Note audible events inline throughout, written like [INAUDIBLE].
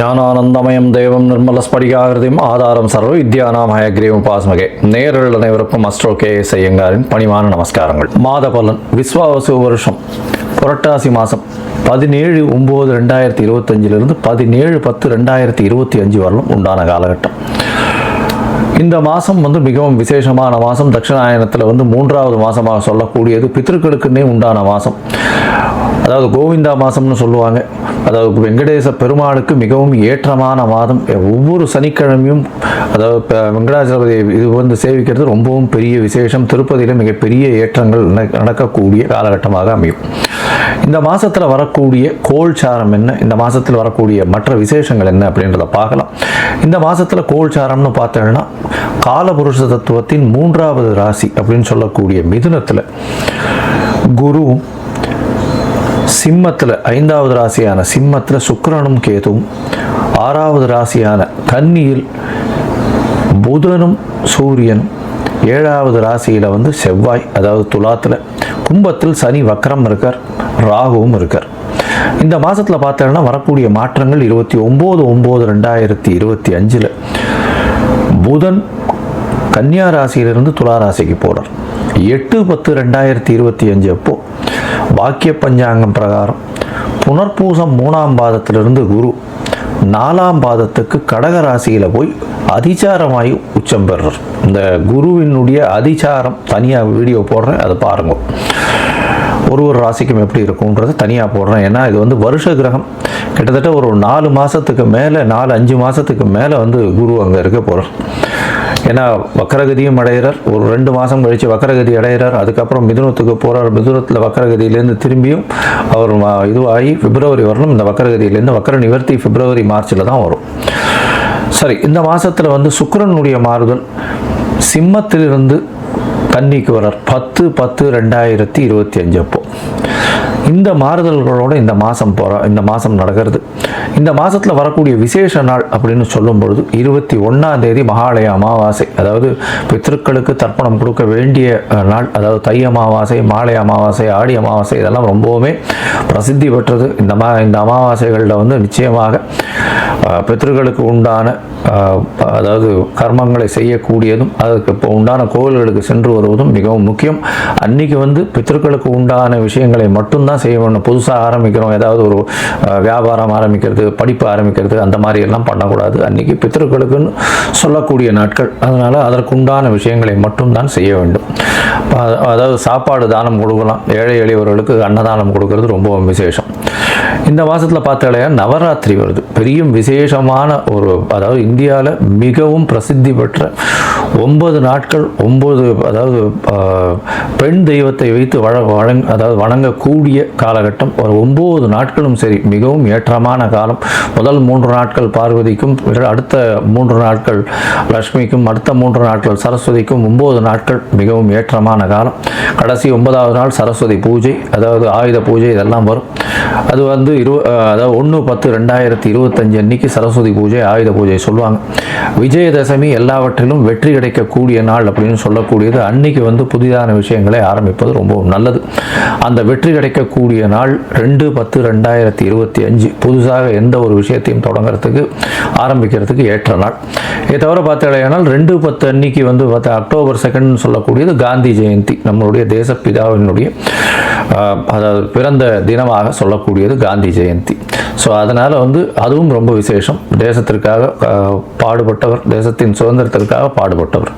ஞானானந்தமயம் தெய்வம் நிர்மல ஸ்படிகாகிருதியும் ஆதாரம் சர்வ வித்யானாம் ஹயக்ரீவ் பாஸ்மகே நேரில் அனைவருக்கும் அஸ்ட்ரோ கே எஸ் ஐயங்காரின் பணிவான நமஸ்காரங்கள். மாத பலன் விஸ்வாவசு வருஷம் புரட்டாசி மாதம் பதினேழு ஒம்பது ரெண்டாயிரத்தி இருபத்தஞ்சிலிருந்து பதினேழு பத்து ரெண்டாயிரத்தி இருபத்தி அஞ்சு வரலும் உண்டான காலகட்டம். இந்த மாதம் வந்து மிகவும் விசேஷமான மாதம் தட்சிணாயனத்தில் வந்து மூன்றாவது மாதமாக சொல்லக்கூடியது பித்திருக்களுக்குன்னே உண்டான மாதம் அதாவது கோவிந்தா மாதம்னு சொல்லுவாங்க. அதாவது வெங்கடேச பெருமாளுக்கு மிகவும் ஏற்றமான மாதம். ஒவ்வொரு சனிக்கிழமையும் அதாவது இப்போ வெங்கடாச்சலபதி இது வந்து சேவிக்கிறது ரொம்பவும் பெரிய விசேஷம். திருப்பதியில் மிகப்பெரிய ஏற்றங்கள் நடக்கக்கூடிய காலகட்டமாக அமையும். இந்த மாதத்தில் வரக்கூடிய கோல்சாரம் என்ன? இந்த மாதத்தில் வரக்கூடிய மற்ற விசேஷங்கள் என்ன அப்படின்றத பார்க்கலாம். இந்த மாதத்தில் கோல்சாரம்னு பார்த்தோம்னா காலபுருஷ தத்துவத்தின் மூன்றாவது ராசி அப்படின்னு சொல்லக்கூடிய மிதுனத்தில் குருவும் சிம்மத்தில் ஐந்தாவது ராசியான சிம்மத்தில் சுக்கரனும் கேதுவும் ஆறாவது ராசியான கன்னியில் புதனும் சூரியனும் ஏழாவது ராசியில் வந்து செவ்வாய் அதாவது துலாத்தில் கும்பத்தில் சனி வக்கரம் இருக்கார் ராகுவும் இருக்கார். இந்த மாதத்தில் பார்த்தோன்னா வரக்கூடிய மாற்றங்கள் இருபத்தி ஒம்பது ஒம்பது ரெண்டாயிரத்தி இருபத்தி அஞ்சில் புதன் கன்னியா ராசியிலிருந்து துலா ராசிக்கு போகிறார் எட்டு பத்து ரெண்டாயிரத்தி இருபத்தி அஞ்சு அப்போ வாக்கிய பஞ்சாங்கம் பிரகாரம் புனர்பூசம் மூணாம் பாதத்திலிருந்து குரு நாலாம் பாதத்துக்கு கடக ராசியில் போய் அதிச்சாரமாகி உச்சம் பெறுறார். இந்த குருவினுடைய அதிச்சாரம் தனியாக வீடியோ போடுறேன் அதை பாருங்க. ஒரு ஒரு ராசிக்கும் எப்படி இருக்கும்ன்றது தனியாக போடுறேன். ஏன்னா இது வந்து வருஷ கிரகம். கிட்டத்தட்ட ஒரு நாலு மாதத்துக்கு மேலே நாலு அஞ்சு மாதத்துக்கு மேலே வந்து குரு அங்கே இருக்க போகிறார் ஏன்னா வக்கரகதியும் அடைகிறார். ஒரு ரெண்டு மாதம் கழித்து வக்கரகதி அடைகிறார். அதுக்கப்புறம் மிதுனத்துக்கு போகிறார் மிதுனத்தில் வக்கரகதியிலேருந்து திரும்பியும் அவர் இதுவாகி பிப்ரவரி வரணும் இந்த வக்கரகதியிலேருந்து வக்கர நிவர்த்தி பிப்ரவரி மார்ச்சில் தான் வரும். சரி இந்த மாதத்தில் வந்து சுக்கரனுடைய மாறுதல். சிம்மத்திலிருந்து கன்னிக்கு வரார். பத்து பத்து ரெண்டாயிரத்தி இருபத்தி அஞ்சு அப்போ. இந்த மாறுதல்களோட இந்த மாதம் போகிற இந்த மாதம் நடக்கிறது. இந்த மாதத்தில் வரக்கூடிய விசேஷ நாள் அப்படின்னு சொல்லும் பொழுது இருபத்தி ஒன்றாம் தேதி மகாலய அமாவாசை. அதாவது பித்திருக்களுக்கு தர்ப்பணம் கொடுக்க வேண்டிய நாள். அதாவது தை அமாவாசை மாலை அமாவாசை ஆடி அமாவாசை இதெல்லாம் ரொம்பவுமே பிரசித்தி பெற்றது. இந்த மா இந்த அமாவாசைகளில் வந்து நிச்சயமாக அஹ், பித்ருக்களுக்கு உண்டான அதாவது கர்மங்களை செய்யக்கூடியதும் அதுக்கு இப்போ உண்டான கோவில்களுக்கு சென்று வருவதும் மிகவும் முக்கியம். அன்னைக்கு வந்து பித்ருக்களுக்கு உண்டான விஷயங்களை மட்டும்தான் செய்ய வேண்டும் புதுசாக ஆரம்பிக்கிறோம். ஏதாவது ஒரு வியாபாரம் ஆரம்பிக்கிறது படிப்பு ஆரம்பிக்கிறது அந்த மாதிரி எல்லாம் பண்ணக்கூடாது. அன்றைக்கி பித்தர்களுக்குன்னு சொல்லக்கூடிய நாட்கள். அதனால் அதற்குண்டான விஷயங்களை மட்டும்தான் செய்ய வேண்டும். அதாவது சாப்பாடு தானம் கொடுக்கலாம். ஏழை எளியவர்களுக்கு அன்னதானம் கொடுக்கறது ரொம்பவும் விசேஷம். இந்த மாதத்தில் பார்த்தாலே நவராத்திரி வருது. பெரிய விசேஷமான ஒரு அதாவது இந்தியாவில் மிகவும் பிரசித்தி பெற்ற ஒன்பது நாட்கள் ஒம்பது அதாவது பெண் தெய்வத்தை வைத்து வழ வழங் அதாவது வணங்கக்கூடிய காலகட்டம். ஒரு ஒம்பது நாட்களும் சரி மிகவும் ஏற்றமான காலம். முதல் மூன்று நாட்கள் பார்வதிக்கும் அடுத்த மூன்று நாட்கள் லக்ஷ்மிக்கும் அடுத்த மூன்று நாட்கள் சரஸ்வதிக்கும் ஒம்பது நாட்கள் மிகவும் ஏற்றமான காலம். கடைசி ஒன்பதாவது நாள் சரஸ்வதி பூஜை அதாவது ஆயுத பூஜை இதெல்லாம் வரும். அது வந்து இரு அதாவது ஒன்று பத்து ரெண்டாயிரத்தி இருபத்தஞ்சு அன்னைக்கு சரஸ்வதி பூஜை ஆயுத பூஜை சொல்லுவாங்க. விஜயதசமி எல்லாவற்றிலும் வெற்றி கிடைக்கக்கூடிய நாள் அப்படின்னு சொல்லக்கூடியது அன்னைக்கு வந்து புதிதான விஷயங்களை ஆரம்பிப்பது ரொம்ப நல்லது. அந்த வெற்றி கிடைக்கக்கூடிய நாள் ரெண்டு பத்து ரெண்டாயிரத்தி இருபத்தி அஞ்சு. புதுசாக எந்த ஒரு விஷயத்தையும் தொடங்குறதுக்கு ஆரம்பிக்கிறதுக்கு ஏற்ற நாள். இதை தவிர பார்த்தாலேயானால் ரெண்டு பத்து அன்னைக்கு வந்து பார்த்தா அக்டோபர் செகண்ட் சொல்லக்கூடியது காந்தி ஜெயந்தி. நம்மளுடைய தேசப்பிதாவினுடைய அதாவது பிறந்த தினமாக சொல்லக்கூடியது காந்தி ஜெயந்தி. ஸோ அதனால் வந்து அதுவும் ரொம்ப விசேஷம். தேசத்திற்காக ஆஹ், பாடுபட்டவர் தேசத்தின் சுதந்திரத்திற்காக பாடுபட்டவர்.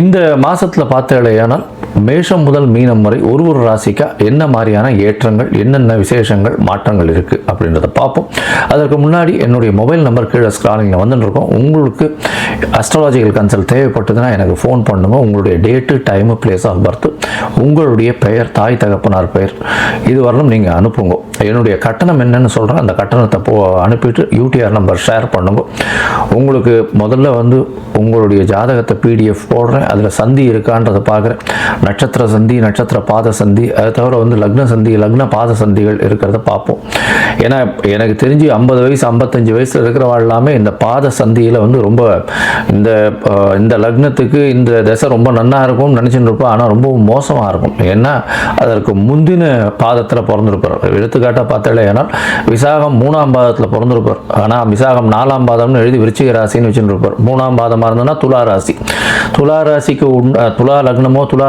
இந்த மாதத்தில் பார்த்தாலேயானால் மேஷம் முதல் மீனம் வரை ஒரு ஒரு ராசிக்கா என்ன மாதிரியான ஏற்றங்கள் என்னென்ன விசேஷங்கள் மாற்றங்கள் இருக்குது அப்படின்றத பார்ப்போம். அதற்கு முன்னாடி என்னுடைய மொபைல் நம்பர் கீழே ஸ்க்ராலிங்கில் வந்துட்டுருக்கோம் உங்களுக்கு அஸ்ட்ராலஜிக்கல் கன்சல்ட் தேவைப்பட்டதுன்னா எனக்கு ஃபோன் பண்ணுங்க. உங்களுடைய date time place of birth உங்களுடைய பெயர் தாய் தகப்பனார் பெயர் இது வரலும் நீங்கள் அனுப்புங்க. என்னுடைய கட்டணம் என்னன்னு சொல்கிறேன் அந்த கட்டணத்தை போ அனுப்பிட்டு யூடிஆர் நம்பர் ஷேர் பண்ணுங்க. உங்களுக்கு முதல்ல வந்து உங்களுடைய ஜாதகத்தை பிடிஎஃப் போடுறேன். அதில் சந்தி இருக்கான்றதை பார்க்குறேன். நட்சத்திர சந்தி நட்சத்திர பாத சந்தி அதை தவிர வந்து லக்ன சந்தி லக்ன பாத சந்திகள் இருக்கிறத பார்ப்போம். ஏன்னா எனக்கு தெரிஞ்சு ஐம்பது வயசு ஐம்பத்தஞ்சு வயசில் இருக்கிறவா எல்லாமே இந்த பாத சந்தியில் வந்து ரொம்ப இந்த இந்த லக்னத்துக்கு இந்த தசை ரொம்ப நன்னா இருக்கும்னு நினச்சிட்டு இருப்போம் ஆனால் ரொம்ப மோசமாக இருக்கும். ஏன்னா அதற்கு முந்தின பாதத்தில் பிறந்திருப்பார். எடுத்துக்காட்டாக பார்த்தாலே ஏன்னால் விசாகம் மூணாம் பாதத்தில் பிறந்திருப்பார். ஆனால் விசாகம் நாலாம் பாதம்னு எழுதி விருச்சிக ராசின்னு வச்சுட்டு இருப்பார். மூணாம் பாதமாக இருந்ததுன்னா துலா ராசி. துலா ராசிக்கு உண் துலா லக்னமோ துலா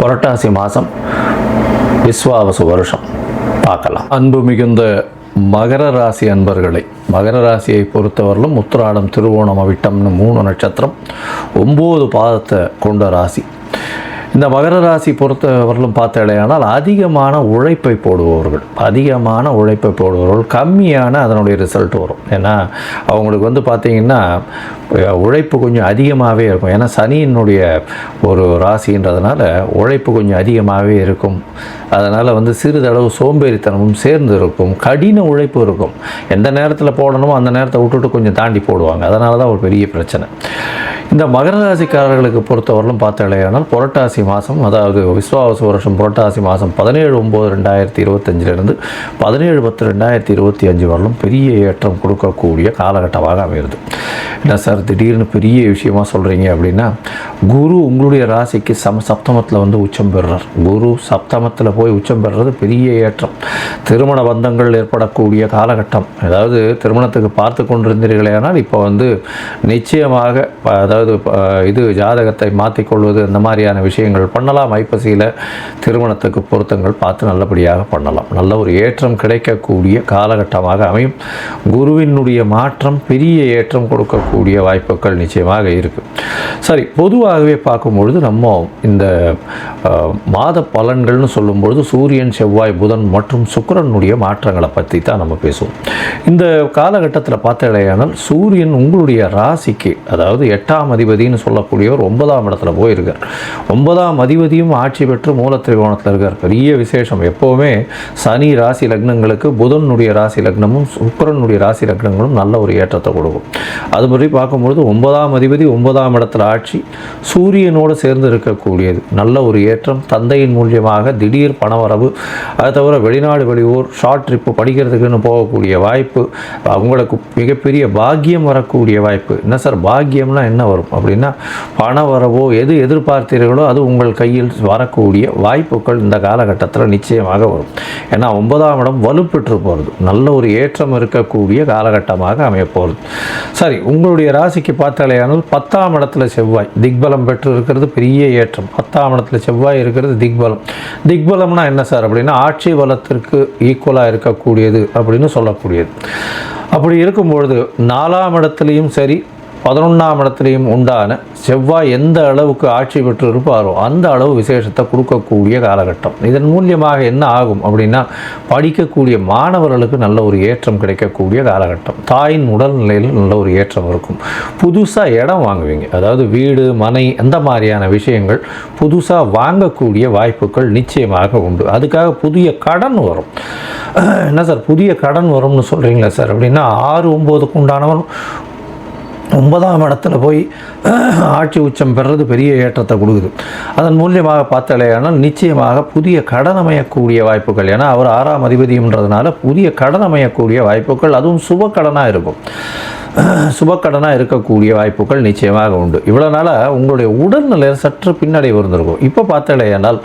புரட்டாசி மாதம் விஸ்வாவசு வருஷம். பார்க்கலாம். அன்பு மிகுந்த மகர ராசி அன்பர்களை மகர ராசியை பொறுத்தவரையிலும் உத்திராடம் திருவோணம் அவிட்டம்னு மூணு நட்சத்திரம் ஒம்பது பாதத்தை கொண்ட ராசி. இந்த மகர ராசி பொறுத்தவரையிலும் பார்த்தாலேயானால் அதிகமான உழைப்பை போடுபவர்கள் அதிகமான உழைப்பை போடுபவர்கள் கம்மியான அதனுடைய ரிசல்ட் வரும். ஏன்னா அவங்களுக்கு வந்து பார்த்திங்கன்னா உழைப்பு கொஞ்சம் அதிகமாகவே இருக்கும். ஏன்னா சனியினுடைய ஒரு ராசின்றதுனால உழைப்பு கொஞ்சம் அதிகமாகவே இருக்கும். அதனால் வந்து சிறிதளவு சோம்பேறித்தனமும் சேர்ந்து இருக்கும். கடின உழைப்பு இருக்கும். எந்த நேரத்தில் போடணுமோ அந்த நேரத்தை விட்டுட்டு கொஞ்சம் தாண்டி போடுவாங்க. அதனால தான் ஒரு பெரிய பிரச்சனை. இந்த மகர ராசிக்காரர்களுக்கு பொறுத்தவரையிலும் பார்த்தாலேயானால் புரட்டாசி மாதம் அதாவது விஸ்வாவச வருஷம் புரட்டாசி மாதம் பதினேழு ஒம்பது ரெண்டாயிரத்தி இருபத்தஞ்சிலிருந்து பதினேழு பத்து ரெண்டாயிரத்தி இருபத்தி அஞ்சு வரலும் பெரிய ஏற்றம் கொடுக்கக்கூடிய காலகட்டமாக அமைகிறது. என்ன சார் திடீர்னு பெரிய விஷயமா சொல்கிறீங்க அப்படின்னா குரு உங்களுடைய ராசிக்கு சம சப்தமத்தில் வந்து உச்சம் பெறுறார். குரு சப்தமத்தில் போய் உச்சம் பெறுறது பெரிய ஏற்றம். திருமண பந்தங்கள் ஏற்படக்கூடிய காலகட்டம். அதாவது திருமணத்துக்கு பார்த்து கொண்டிருந்தீர்களே ஆனால் இப்போ வந்து நிச்சயமாக ப- அதாவது இது ஜாதகத்தை மாற்றிக்கொள்வது இந்த மாதிரியான விஷயங்கள் பண்ணலாம். ஐப்பசியில் திருமணத்துக்கு பொருத்தங்கள் பார்த்து நல்லபடியாக பண்ணலாம். நல்ல ஒரு ஏற்றம் கிடைக்கக்கூடிய காலகட்டமாக அமையும். குருவினுடைய மாற்றம் பெரிய ஏற்றம் கொடுக்கக்கூடிய வாய்ப்புகள் நிச்சயமாக இருக்குது சரி பொதுவாகவே பார்க்கும்பொழுது நம்ம இந்த மாத பலன்கள்னு சொல்லும்பொழுது சூரியன் செவ்வாய் புதன் மற்றும் சுக்கரனுடைய மாற்றங்களை பற்றி தான் நம்ம பேசுவோம். இந்த காலகட்டத்தில் பார்த்தடையானால் சூரியன் உங்களுடைய ராசிக்கு அதாவது எட்டாம் அதிபதினு சொல்லக்கூடியவர் ஒன்பதாம் இடத்துல போயிருக்கார். ஒன்பதாம் அதிபதியும் ஆட்சி பெற்று மூல திரிகோணத்தில் இருக்கார். பெரிய விசேஷம். எப்போவுமே சனி ராசி லக்னங்களுக்கு புதனுடைய ராசி லக்னமும் சுக்கரனுடைய ராசி லக்னங்களும் நல்ல ஒரு ஏற்றத்தை கொடுக்கும். அது மாதிரி பார்க்கும்பொழுது ஒன்பதாம் அதிபதி ஒன்பதாம் இடத்துல ஆட்சி சூரியனோடு சேர்ந்து இருக்கக்கூடியது. நல்ல ஒரு ஏற்றம். தந்தையின் மூலியமாக திடீர் பணவரவு. அதை தவிர வெளிநாடு வெளியூர் ஷார்ட் ட்ரிப்பு படிக்கிறதுக்குன்னு போகக்கூடிய வாய்ப்பு. அவங்களுக்கு மிகப்பெரிய பாக்கியம் வரக்கூடிய வாய்ப்பு. என்ன சார்? பாக்கியம்னா என்ன வரும்? அப்படின்னா பண வரவோ எது எதிர்பார்த்தீர்களோ அது உங்கள் கையில் வரக்கூடிய வாய்ப்புகள் இந்த காலகட்டத்தில் நிச்சயமாக வரும். ஏன்னா ஒன்பதாம் இடம் வலுப்பெற்று போகிறது நல்ல ஒரு ஏற்றம் இருக்கக்கூடிய காலகட்டமாக அமையப்போகிறது சரி உங்களுடைய ராசிக்கு பார்த்தாலேயானால் பத்தாம் இடத்துல செவ்வாய். திக்பலம் பெற்று இருக்கிறது பெரிய ஏற்றம். பத்தாம் இடத்துல செவ்வாய் இருக்கிறது திக்பலம். திக்பலம்னா என்ன சார் அப்படின்னா ஆட்சி பலத்திற்கு ஈக்குவலாக இருக்கக்கூடியது அப்படின்னு சொல்லக்கூடியது. அப்படி இருக்கும்பொழுது நாலாம் இடத்துலையும் சரி பதினொன்றாம் இடத்துலையும் உண்டான செவ்வாய் எந்த அளவுக்கு ஆட்சி பெற்று இருப்பாரோ அந்த அளவு விசேஷத்தை கொடுக்கக்கூடிய காலகட்டம். இதன் மூலியமாக என்ன ஆகும் அப்படின்னா படிக்கக்கூடிய மாணவர்களுக்கு நல்ல ஒரு ஏற்றம் கிடைக்கக்கூடிய காலகட்டம். தாயின் உடல்நிலையில் நல்ல ஒரு ஏற்றம் இருக்கும். புதுசாக இடம் வாங்குவீங்க. அதாவது வீடு மனை அந்த மாதிரியான விஷயங்கள் புதுசாக வாங்கக்கூடிய வாய்ப்புகள் நிச்சயமாக உண்டு. அதுக்காக புதிய கடன் வரும். [CLEARS THROAT] என்ன சார் புதிய கடன் வரும்னு சொல்கிறீங்களா சார்? அப்படின்னா ஆறு ஒம்போதுக்கு உண்டானவன் ஒன்பதாம் இடத்துல போய் ஆட்சி உச்சம் பெறுறது பெரிய ஏற்றத்தை கொடுக்குது. அதன் மூலியமாக பார்த்தாலேயானால் நிச்சயமாக புதிய கடன் அமையக்கூடிய வாய்ப்புகள் ஏன்னா அவர் ஆறாம் அதிபதின்றதுனால புதிய கடன் அமையக்கூடிய வாய்ப்புகள் அதுவும் சுப கடனாக இருக்கும். சுபக்கடனாக இருக்கக்கூடிய வாய்ப்புகள் நிச்சயமாக உண்டு. இவ்வளோ நாளாக உங்களுடைய உடல்நிலை சற்று பின்னடைவு இருந்திருக்கும். இப்போ பார்த்தாலேயானால்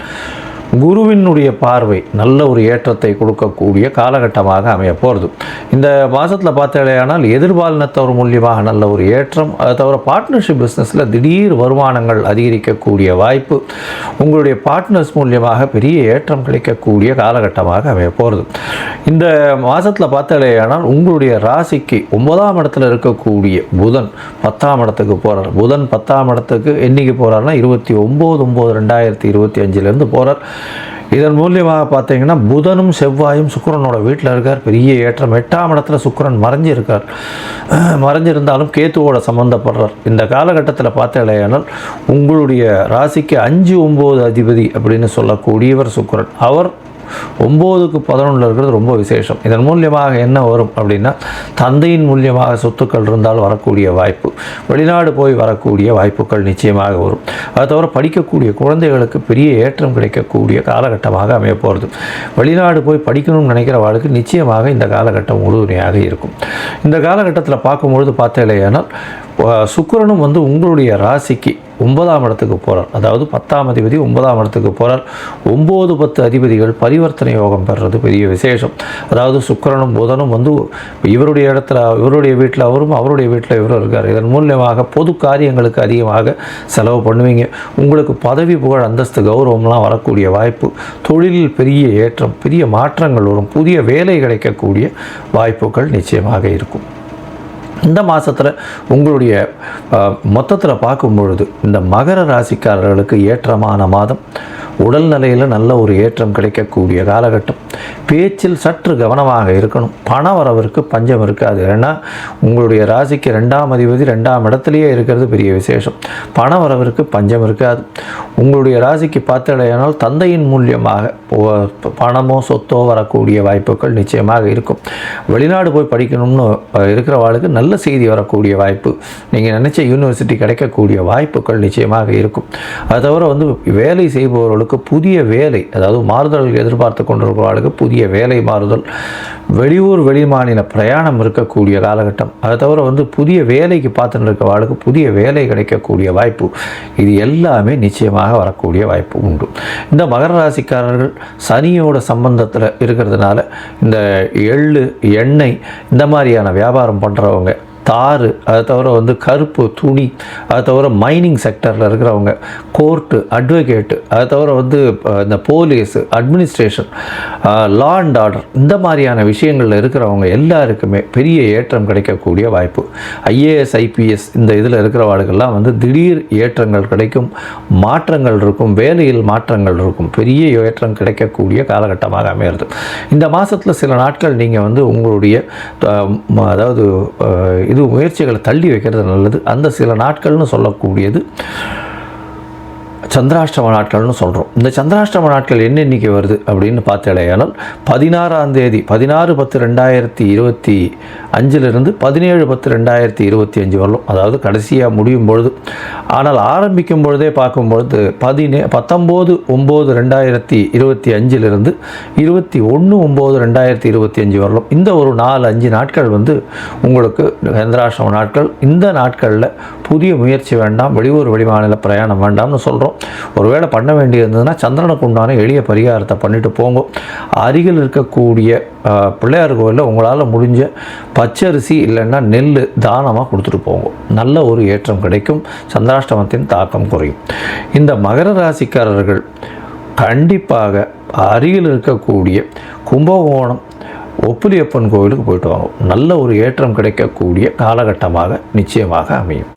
குருவினுடைய பார்வை நல்ல ஒரு ஏற்றத்தை கொடுக்கக்கூடிய காலகட்டமாக அமைய போகிறது இந்த மாதத்தில் பார்த்தாலேயானால் எதிர்பாலினத்தவர் மூலியமாக நல்ல ஒரு ஏற்றம் அதை தவிர பார்ட்னர்ஷிப் பிஸ்னஸில் திடீர் வருமானங்கள் அதிகரிக்கக்கூடிய வாய்ப்பு உங்களுடைய பார்ட்னர்ஸ் மூலியமாக பெரிய ஏற்றம் கிடைக்கக்கூடிய காலகட்டமாக அமைய போகிறது இந்த மாதத்தில் பார்த்தாலேயானால் உங்களுடைய ராசிக்கு ஒன்பதாம் இடத்துல இருக்கக்கூடிய புதன் பத்தாம் இடத்துக்கு போகிறார் புதன் பத்தாம் இடத்துக்கு என்னைக்கு போகிறாருன்னா இருபத்தி ஒம்பது ஒம்பது ரெண்டாயிரத்தி இருபத்தி அஞ்சுலேருந்து போகிறார் இதன் மூலியமாக பார்த்தீங்கன்னா புதனும் செவ்வாயும் சுக்கிரனோட வீட்டில் இருக்கார். பெரிய ஏற்றம். எட்டாம் இடத்துல சுக்கிரன் மறைஞ்சிருக்கார். மறைஞ்சிருந்தாலும் கேத்துவோட சம்மந்தப்படுறார் இந்த காலகட்டத்தில் பார்த்தீங்களேனால் உங்களுடைய ராசிக்கு அஞ்சு ஒம்பது அதிபதி அப்படின்னு சொல்லக்கூடியவர் சுக்கரன். அவர் ஒம்போதுக்கு பதினொன்றில் இருக்கிறது ரொம்ப விசேஷம். இதன் மூலியமாக என்ன வரும் அப்படின்னா தந்தையின் மூலியமாக சொத்துக்கள் இருந்தால் வரக்கூடிய வாய்ப்பு வெளிநாடு போய் வரக்கூடிய வாய்ப்புகள் நிச்சயமாக வரும். அதை தவிர படிக்கக்கூடிய குழந்தைகளுக்கு பெரிய ஏற்றம் கிடைக்கக்கூடிய காலகட்டமாக அமைய போகிறது வெளிநாடு போய் படிக்கணும்னு நினைக்கிற வாழ்க்கை நிச்சயமாக இந்த காலகட்டம் உறுதுணையாக இருக்கும். இந்த காலகட்டத்தில் பார்க்கும்பொழுது பார்த்தேல்லையானால் சுக்கரனும் வந்து உங்களுடைய ராசிக்கு ஒன்பதாம் இடத்துக்கு போகிறார் அதாவது பத்தாம் அதிபதி ஒன்பதாம் இடத்துக்கு போகிறார் ஒம்பது பத்து அதிபதிகள் பரிவர்த்தனை யோகம் பெறுறது பெரிய விசேஷம். அதாவது சுக்கிரனும் புதனும் வந்து இவருடைய இடத்துல இவருடைய வீட்டில் அவரும் அவருடைய வீட்டில் இவரும் இருக்கார். இதன் மூலியமாக பொது காரியங்களுக்கு அதிகமாக செலவு பண்ணுவீங்க. உங்களுக்கு பதவி புகழ் அந்தஸ்து கௌரவம்லாம் வரக்கூடிய வாய்ப்பு தொழிலில் பெரிய ஏற்றம் பெரிய மாற்றங்கள் வரும் புதிய வேலை கிடைக்கக்கூடிய வாய்ப்புகள் நிச்சயமாக இருக்கும். இந்த மாதத்தில் உங்களுடைய மொத்தத்தில் பார்க்கும் பொழுது இந்த மகர ராசிக்காரர்களுக்கு ஏற்றமான மாதம் உடல் நிலையில் நல்ல ஒரு ஏற்றம் கிடைக்கக்கூடிய காலகட்டம். பேச்சில் சற்று கவனமாக இருக்கணும். பண வரவிற்கு பஞ்சம் இருக்காது. ஏன்னா உங்களுடைய ராசிக்கு ரெண்டாம் அதிபதி ரெண்டாம் இடத்துலையே இருக்கிறது பெரிய விசேஷம். பண வரவிற்கு பஞ்சம் இருக்காது. உங்களுடைய ராசிக்கு பார்த்தடையானால் தந்தையின் மூலியமாக பணமோ சொத்தோ வரக்கூடிய வாய்ப்புகள் நிச்சயமாக இருக்கும். வெளிநாடு போய் படிக்கணும்னு இருக்கிற வாழ்க்கை நல்ல செய்தி வரக்கூடிய வாய்ப்பு நீங்கள் நினச்ச யூனிவர்சிட்டி கிடைக்கக்கூடிய வாய்ப்புகள் நிச்சயமாக இருக்கும். அது தவிர வந்து வேலை செய்பவர்களுக்கு புதிய வேலை அதாவது மாறுதல்கள் எதிர்பார்த்து கொண்டிருக்கிறவர்களுக்கு புதிய வேலை மாறுதல். வெளியூர் வெளிமாநில பிரயாணம் இருக்கக்கூடிய காலகட்டம். அதை தவிர வந்து புதிய வேலைக்கு பார்த்துட்டு இருக்கிறவர்களுக்கு புதிய வேலை கிடைக்கக்கூடிய வாய்ப்பு. இது எல்லாமே நிச்சயமாக வரக்கூடிய வாய்ப்பு உண்டு. இந்த மகர ராசிக்காரர்கள் சனியோட சம்பந்தத்தில் இருக்கிறதுனால இந்த எள்ளு எண்ணெய் இந்த மாதிரியான வியாபாரம் பண்ணுறவங்க தார் அதை தவிர வந்து கருப்பு துணி அதை தவிர மைனிங் செக்டரில் இருக்கிறவங்க கோர்ட்டு அட்வொகேட்டு அதை தவிர வந்து இந்த police administration law and order இந்த மாதிரியான விஷயங்களில் இருக்கிறவங்க எல்லாருக்குமே பெரிய ஏற்றம் கிடைக்கக்கூடிய வாய்ப்பு. ஐஏஎஸ் ஐபிஎஸ் இந்த இதில் இருக்கிறவாளுக்கெல்லாம் வந்து திடீர் ஏற்றங்கள் கிடைக்கும் மாற்றங்கள் இருக்கும் வேலையில் மாற்றங்கள் இருக்கும் பெரிய ஏற்றம் கிடைக்கக்கூடிய காலகட்டமாக அமையிறது. இந்த மாதத்தில் சில நாட்கள் நீங்கள் வந்து உங்களுடைய அதாவது இது முயற்சிகளை தள்ளி வைக்கிறது நல்லது. அந்த சில நாட்கள்னு சொல்லக்கூடியது சந்திராஷ்டம நாட்கள்னு சொல்கிறோம் இந்த சந்திராஷ்டம நாட்கள் என்ன எண்ணிக்கை வருது அப்படின்னு பார்த்தடையானால் பதினாறாம் தேதி பதினாறு பத்து ரெண்டாயிரத்தி இருபத்தி அஞ்சிலிருந்து பதினேழு பத்து ரெண்டாயிரத்தி இருபத்தி அஞ்சு வரலும். அதாவது கடைசியாக முடியும் பொழுது. ஆனால் ஆரம்பிக்கும் பொழுதே பார்க்கும்பொழுது பதினே பத்தொம்போது ஒம்பது ரெண்டாயிரத்தி இருபத்தி அஞ்சிலிருந்து இருபத்தி ஒன்று ஒம்பது ரெண்டாயிரத்தி இருபத்தி அஞ்சு வரலும். இந்த ஒரு நாலு அஞ்சு நாட்கள் வந்து உங்களுக்கு சந்திராஷ்டம நாட்கள் இந்த நாட்களில் புதிய முயற்சி வேண்டாம் வெளியூர் வெளிமாநில பிரயாணம் வேண்டாம்னு சொல்கிறோம் ஒருவேளை பண்ண வேண்டியிருந்ததுன்னா சந்திரனுக்கு உண்டான எளிய பரிகாரத்தை பண்ணிட்டு போங்க. அருகில் இருக்கக்கூடிய பிள்ளையார் கோயிலில் உங்களால் முடிஞ்ச பச்சரிசி இல்லைன்னா நெல் தானமாக கொடுத்துட்டு போங்க. நல்ல ஒரு ஏற்றம் கிடைக்கும். சந்திராஷ்டமத்தின் தாக்கம் குறையும். இந்த மகர ராசிக்காரர்கள் கண்டிப்பாக அருகில் இருக்கக்கூடிய கும்பகோணம் ஒப்புலியப்பன் கோவிலுக்கு போயிட்டு வாங்க. நல்ல ஒரு ஏற்றம் கிடைக்கக்கூடிய காலகட்டமாக நிச்சயமாக அமையும்.